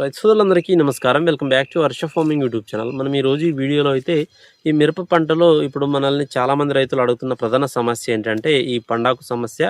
రైతు సోదరులందరికీ నమస్కారం. Welcome back to Varsha farming YouTube channel. మనం ఈ రోజు ఈ వీడియోలో అయితే ఈ మిరప పంటలో ఇప్పుడు మనల్ని చాలామంది రైతులు అడుగుతున్న ప్రధాన సమస్య ఏంటంటే ఈ పండాకు సమస్య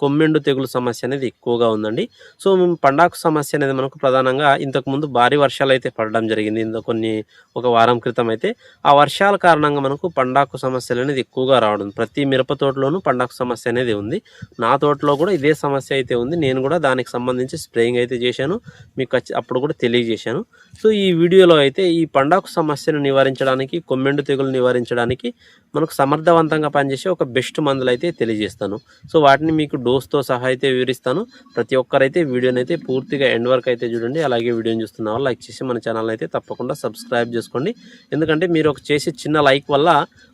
కొమ్మెండు తెగులు సమస్య అనేది ఎక్కువగా ఉందండి. సో పండాకు సమస్య అనేది మనకు ప్రధానంగా ఇంతకుముందు భారీ వర్షాలు అయితే పడడం జరిగింది. ఇంత కొన్ని ఒక వారం క్రితం అయితే ఆ వర్షాల కారణంగా మనకు పండాకు సమస్యలు అనేది ఎక్కువగా రావడం ప్రతి మిరప తోటలోనూ పండాకు సమస్య అనేది ఉంది. నా తోటలో కూడా ఇదే సమస్య అయితే ఉంది. నేను కూడా దానికి సంబంధించి స్ప్రేయింగ్ అయితే చేశాను. మీకు అప్పుడు కూడా తెలియజేశాను. సో ఈ వీడియోలో అయితే ఈ పండాకు సమస్యను నివారించడానికి కొమ్మెండు తెగులు నివారించడానికి మనకు సమర్థవంతంగా పనిచేసే ఒక బెస్ట్ మందులు అయితే తెలియజేస్తాను. సో వాటిని మీకు డోస్తో సహా అయితే వివరిస్తాను. ప్రతి ఒక్కరైతే వీడియోని అయితే పూర్తిగా ఎండ్ వరకు అయితే చూడండి. అలాగే వీడియోని చూస్తున్న వాళ్ళు లైక్ చేసి మన ఛానల్ అయితే తప్పకుండా సబ్స్క్రైబ్ చేసుకోండి. ఎందుకంటే మీరు ఒక చేసే చిన్న లైక్ వల్ల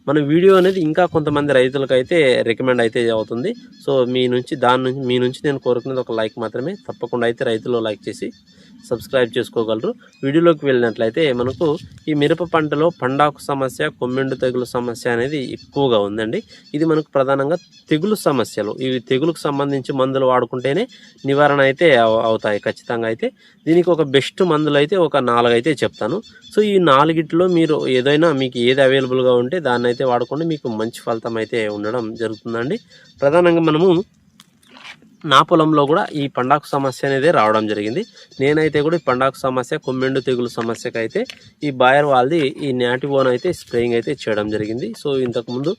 మన వీడియో అనేది ఇంకా కొంతమంది రైతులకు అయితే రికమెండ్ అయితే అవుతుంది. సో మీ నుంచి దాని నుంచి మీ నుంచి నేను కోరుకునేది ఒక లైక్ మాత్రమే. తప్పకుండా అయితే రైతులు లైక్ చేసి సబ్స్క్రైబ్ చేసుకోగలరు. వీడియోలోకి వెళ్ళినట్లయితే మనకు ఈ మిరప పంటలో పండాకు సమస్య కొమ్మెండు తెగులు సమస్య అనేది ఎక్కువగా ఉందండి. ఇది మనకు ప్రధానంగా తెగులు సమస్యలు. ఇవి తెగులుకు సంబంధించి మందులు వాడుకుంటేనే నివారణ అయితే అవుతాయి ఖచ్చితంగా అయితే. దీనికి ఒక బెస్ట్ మందులు అయితే ఒక నాలుగు అయితే చెప్తాను. సో ఈ నాలుగిట్లో మీరు ఏదైనా మీకు ఏది అవైలబుల్గా ఉంటే దాన్ని అయితే వాడుకోండి. మీకు మంచి ఫలితం అయితే ఉండడం జరుగుతుందండి. ప్రధానంగా మనము నా పొలంలో కూడా ఈ పండాకు సమస్య అనేది రావడం జరిగింది. నేనైతే కూడా ఈ పండాకు సమస్య కొమ్మెండు తెగులు సమస్యకు అయితే ఈ బాయర్ వాళ్ళది ఈ నాటివోన్ అయితే స్ప్రేయింగ్ అయితే చేయడం జరిగింది. సో ఇంతకుముందు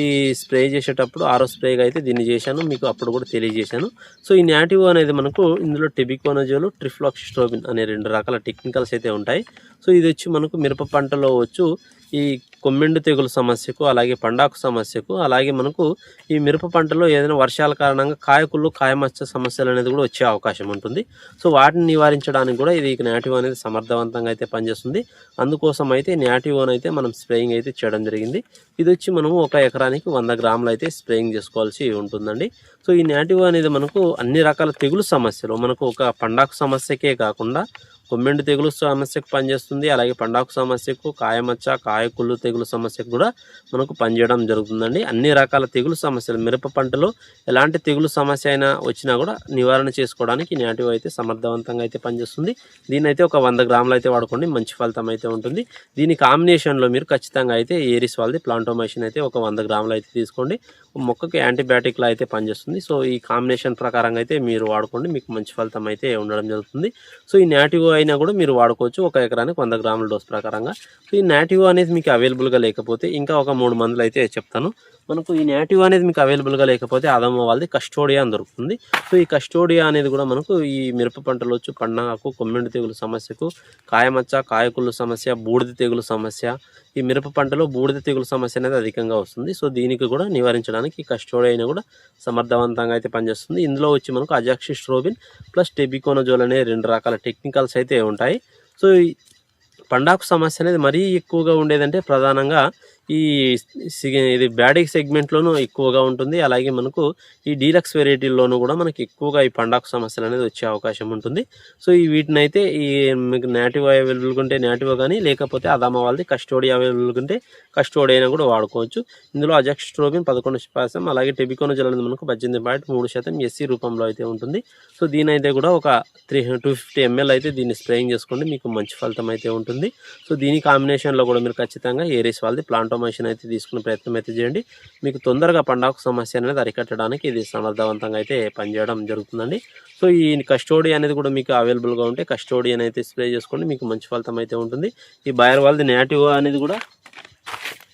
ఈ స్ప్రే చేసేటప్పుడు ఆరో స్ప్రేగా అయితే దీన్ని చేశాను. మీకు అప్పుడు కూడా తెలియజేశాను. సో ఈ నాటివో అనేది మనకు ఇందులో టెబికోనజోలు ట్రిఫ్లాక్సిస్ట్రోబిన్ అనే రెండు రకాల టెక్నికల్స్ అయితే ఉంటాయి. సో ఇది వచ్చి మనకు మిరప పంటలో వచ్చు ఈ కొమ్మిండు తెగులు సమస్యకు అలాగే పండాకు సమస్యకు అలాగే మనకు ఈ మిరప పంటలో ఏదైనా వర్షాల కారణంగా కాయకుళ్ళు కాయమచ్చ సమస్యలు అనేది కూడా వచ్చే అవకాశం ఉంటుంది. సో వాటిని నివారించడానికి కూడా ఇది నాటివ్ అనేది సమర్థవంతంగా అయితే పనిచేస్తుంది. అందుకోసం అయితే నాటివ్ అయితే మనం స్ప్రేయింగ్ అయితే చేయడం జరిగింది. ఇది వచ్చి మనము ఒక ఎకరానికి వంద గ్రాములు అయితే స్ప్రేయింగ్ చేసుకోవాల్సి ఉంటుందండి. సో ఈ నాటివ్ అనేది మనకు అన్ని రకాల తెగులు సమస్యలు మనకు ఒక పండాకు సమస్యకే కాకుండా కొమ్మెండు తెగులు సమస్యకు పనిచేస్తుంది. అలాగే పండాకు సమస్యకు కాయమచ్చ కాయకుళ్ళు తెగులు సమస్యకు కూడా మనకు పనిచేయడం జరుగుతుందండి. అన్ని రకాల తెగులు సమస్యలు మిరప పంటలో ఎలాంటి తెగులు సమస్య అయినా వచ్చినా కూడా నివారణ చేసుకోవడానికి నేటివ్ అయితే సమర్థవంతంగా అయితే పనిచేస్తుంది. దీని అయితే ఒక వంద గ్రాములు అయితే వాడుకోండి. మంచి ఫలితం అయితే ఉంటుంది. దీని కాంబినేషన్లో మీరు ఖచ్చితంగా అయితే ఏరిస్ వాళ్ళది ప్లాంటోమైసిన్ అయితే ఒక వంద గ్రాములు అయితే తీసుకోండి. మొక్కకి యాంటీబయాటిక్లా అయితే పనిచేస్తుంది. సో ఈ కాంబినేషన్ ప్రకారంగా అయితే మీరు వాడుకోండి. మీకు మంచి ఫలితం అయితే ఉండడం జరుగుతుంది. సో ఈ నాటివో అయినా కూడా మీరు వాడుకోవచ్చు. ఒక ఎకరానికి వంద గ్రాముల డోస్ ప్రకారంగా. సో ఈ నాటివో అనేది మీకు అవైలబుల్గా లేకపోతే ఇంకా ఒక మూడు మందులు అయితే చెప్తాను. మనకు ఈ నేటివ్ అనేది మీకు అవైలబుల్గా లేకపోతే అదమ్మ వాళ్ళది కస్టోడియా అని దొరుకుతుంది. సో ఈ కస్టోడియా అనేది కూడా మనకు ఈ మిరప పంటలో వచ్చి పండగకు కొమ్మిడి తెగులు సమస్యకు కాయమచ్చ కాయకుళ్ళు సమస్య బూడిద తెగులు సమస్య ఈ మిరప పంటలో బూడిద తెగులు సమస్య అనేది అధికంగా వస్తుంది. సో దీనికి కూడా నివారించడానికి ఈ కస్టోడియా అయినా కూడా సమర్థవంతంగా అయితే పనిచేస్తుంది. ఇందులో వచ్చి మనకు అజాక్షి స్ట్రోబిన్ ప్లస్ టెబికోనజోల్ అనే రెండు రకాల టెక్నికల్స్ అయితే ఉంటాయి. సో ఈ పండాకు సమస్య అనేది మరీ ఎక్కువగా ఉండేదంటే ప్రధానంగా ఈ ఇది బ్యాడిక్ సెగ్మెంట్లోనూ ఎక్కువగా ఉంటుంది. అలాగే మనకు ఈ డీలక్స్ వెరైటీల్లోనూ కూడా మనకి ఎక్కువగా ఈ పండాకు సమస్యలు అనేది వచ్చే అవకాశం ఉంటుంది. సో ఈ వీటిని అయితే ఈ మీకు నేటివ్ అవైలబుల్గా ఉంటే నేటివ్ కానీ లేకపోతే అదామ వాళ్ళది కస్టోడీ అవైలబుల్గా ఉంటే కస్టోడీ అయినా కూడా వాడుకోవచ్చు. ఇందులో అజక్స్ట్రోబిన్ పదకొండు శాతం అలాగే టెబికోనజల్ అనేది మనకు పద్దెనిమిది పాయింట్ మూడు శాతం ఎస్సీ రూపంలో అయితే ఉంటుంది. సో దీని అయితే కూడా ఒక త్రీ టూ ఫిఫ్టీ ఎంఎల్ అయితే దీన్ని స్ప్రేయింగ్ చేసుకోండి. మీకు మంచి ఫలితం అయితే ఉంటుంది. సో దీని కాంబినేషన్లో కూడా మీరు ఖచ్చితంగా ఏరియస్ వాళ్ళది ప్లాంట్ ఆటోమేషన్ అయితే తీసుకునే ప్రయత్నం అయితే చేయండి. మీకు తొందరగా పండాకు సమస్య అనేది అరికట్టడానికి ఇది సమర్థవంతంగా అయితే పనిచేయడం జరుగుతుందండి. సో ఈ కస్టోడీ అనేది కూడా మీకు అవైలబుల్గా ఉంటే కస్టోడీ అనేది అయితే స్ప్రే చేసుకోండి. మీకు మంచి ఫలితం అయితే ఉంటుంది. ఈ బయర్ వాళ్ళది నేటివ్ అనేది కూడా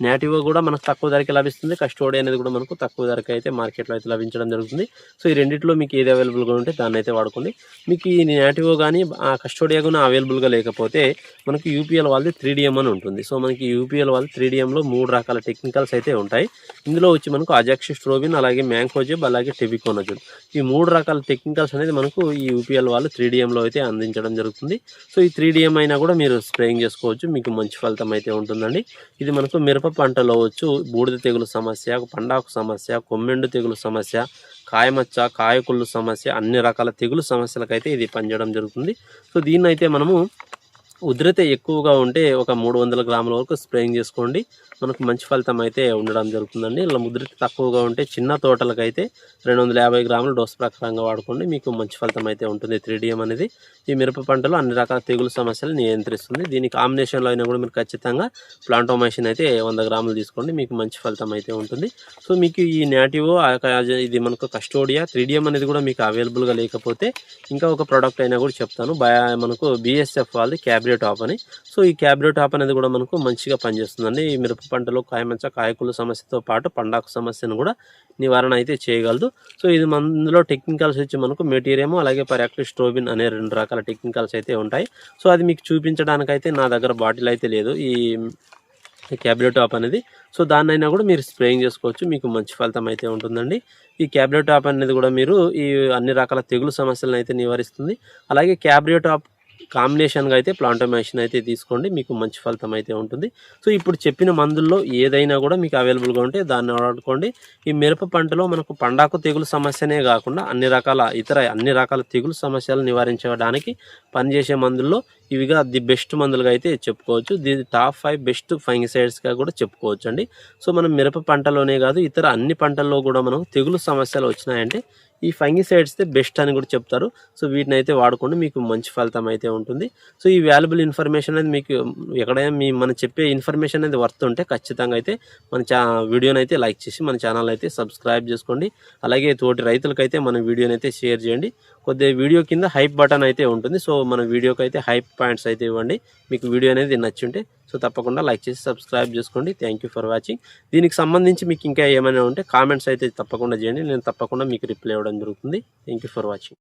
నేటివ్ కూడా మనకు తక్కువ ధరకి లభిస్తుంది. కస్టోడీ అనేది కూడా మనకు తక్కువ ధరకి అయితే మార్కెట్లో అయితే లభించడం జరుగుతుంది. సో ఈ రెండింటిలో మీకు ఏది అవైలబుల్గా ఉంటే దాన్ని అయితే వాడుకోండి. మీకు ఈ నేటివ్ కానీ ఆ కస్టోడియా కూడా అవైలబుల్గా లేకపోతే మనకి యూపీఎల్ వాళ్ళది త్రీ డిఎం అని ఉంటుంది. సో మనకి యూపీఎల్ వాళ్ళది త్రీ డిఎంలో మూడు రకాల టెక్నికల్స్ అయితే ఉంటాయి. ఇందులో వచ్చి మనకు అజాక్షి స్ట్రోబిన్ అలాగే మ్యాంకోజెబ్ అలాగే టెబికోనజుల్ ఈ మూడు రకాల టెక్నికల్స్ అనేది మనకు ఈ యూపీఎల్ వాళ్ళు త్రీ డిఎంలో అయితే అందించడం జరుగుతుంది. సో ఈ త్రీ డిఎం అయినా కూడా మీరు స్ప్రేయింగ్ చేసుకోవచ్చు. మీకు మంచి ఫలితం అయితే ఉంటుందండి. ఇది మనకు మిరప పంటలో వచ్చు బూడిద తెగులు సమస్య పండాకు సమస్య కొమ్మెండు తెగులు సమస్య కాయమచ్చ కాయకుళ్ళు సమస్య అన్ని రకాల తెగులు సమస్యలకైతే ఇది పనిచేయడం జరుగుతుంది. సో దీన్ని అయితే మనము ఉధృత ఎక్కువగా ఉంటే ఒక మూడు వందల గ్రాముల వరకు స్ప్రేయింగ్ చేసుకోండి. మనకు మంచి ఫలితం అయితే ఉండడం జరుగుతుందండి. ఇలా ఉధృతి తక్కువగా ఉంటే చిన్న తోటలకు అయితే రెండు వందల యాభై గ్రాములు డోస్ ప్రకారంగా వాడుకోండి. మీకు మంచి ఫలితం అయితే ఉంటుంది. త్రీడియం అనేది ఈ మిరప పంటలో అన్ని రకాల తెగులు సమస్యలు నియంత్రిస్తుంది. దీని కాంబినేషన్లో అయినా కూడా మీరు ఖచ్చితంగా ప్లాంటోమేషన్ అయితే వంద గ్రాములు తీసుకోండి. మీకు మంచి ఫలితం అయితే ఉంటుంది. సో మీకు ఈ నాటివో ఇది మనకు కస్టోడియా త్రీడియం అనేది కూడా మీకు అవైలబుల్గా లేకపోతే ఇంకా ఒక ప్రోడక్ట్ అయినా కూడా చెప్తాను. బయా మనకు బిఎస్ఎఫ్ వాళ్ళది క్యాబ్రియో టాప్ అని. సో ఈ క్యాబ్రియో టాప్ అనేది కూడా మనకు మంచిగా పనిచేస్తుందండి. ఈ మిరప పంటలో కాయమంచ కాయకుల సమస్యతో పాటు పండాకు సమస్యను కూడా నివారణ అయితే చేయగలదు. సో ఇది మందులో టెక్నికల్స్ వచ్చి మనకు మెటీరియము అలాగే పరాక్టివ్ స్ట్రోబిన్ అనే రెండు రకాల టెక్నికల్స్ అయితే ఉంటాయి. సో అది మీకు చూపించడానికైతే నా దగ్గర బాటిల్ అయితే లేదు. ఈ క్యాబ్లెట్ టాప్ అనేది. సో దాన్నైనా కూడా మీరు స్ప్రేయింగ్ చేసుకోవచ్చు. మీకు మంచి ఫలితం అయితే ఉంటుందండి. ఈ క్యాబ్లెట్ టాప్ అనేది కూడా మీరు ఈ అన్ని రకాల తెగులు సమస్యలను అయితే నివారిస్తుంది. అలాగే క్యాబ్రియో టాప్ కాంబినేషన్గా అయితే ప్లాంటోమేషన్ అయితే తీసుకోండి. మీకు మంచి ఫలితం అయితే ఉంటుంది. సో ఇప్పుడు చెప్పిన మందుల్లో ఏదైనా కూడా మీకు అవైలబుల్గా ఉంటే దాన్ని వాడుకోండి. ఈ మిరప పంటలో మనకు పండాకు తెగులు సమస్యనే కాకుండా అన్ని రకాల ఇతర అన్ని రకాల తెగులు సమస్యలు నివారించడానికి పనిచేసే మందుల్లో ఇవిగా ది బెస్ట్ మందులుగా అయితే చెప్పుకోవచ్చు. ది టాప్ ఫైవ్ బెస్ట్ ఫంగిసైడ్స్గా కూడా చెప్పుకోవచ్చు అండి సో మనం మిరప పంటలోనే కాదు ఇతర అన్ని పంటల్లో కూడా మనకు తెగులు సమస్యలు వచ్చినాయంటే ఈ ఫంగిసైడ్స్ బెస్ట్ అని కూడా చెప్తారు. సో వీటిని అయితే వాడుకోండి. మీకు మంచి ఫలితం అయితే ఉంటుంది. సో ఈ వాల్యుబుల్ ఇన్ఫర్మేషన్ అనేది మీకు ఎక్కడైనా మీ మనం చెప్పే ఇన్ఫర్మేషన్ అనేది వర్త్ ఉంటే ఖచ్చితంగా అయితే మన చా వీడియోని అయితే లైక్ చేసి మన ఛానల్ అయితే సబ్స్క్రైబ్ చేసుకోండి. అలాగే తోటి రైతులకైతే మన వీడియోని అయితే షేర్ చేయండి. కొద్దిగా వీడియో కింద హైప్ బటన్ అయితే ఉంటుంది. సో మన వీడియోకి అయితే హైప్ పాయింట్స్ అయితే ఇవ్వండి. మీకు వీడియో అనేది నచ్చుంటే సో తప్పకుండా లైక్ చేసి సబ్స్క్రైబ్ చేసుకోండి. థ్యాంక్ ఫర్ వాచింగ్ దీనికి సంబంధించి మీకు ఇంకా ఏమైనా ఉంటే కామెంట్స్ అయితే తప్పకుండా చేయండి. నేను తప్పకుండా మీకు రిప్లై ఇవ్వడం జరుగుతుంది. Thank for watching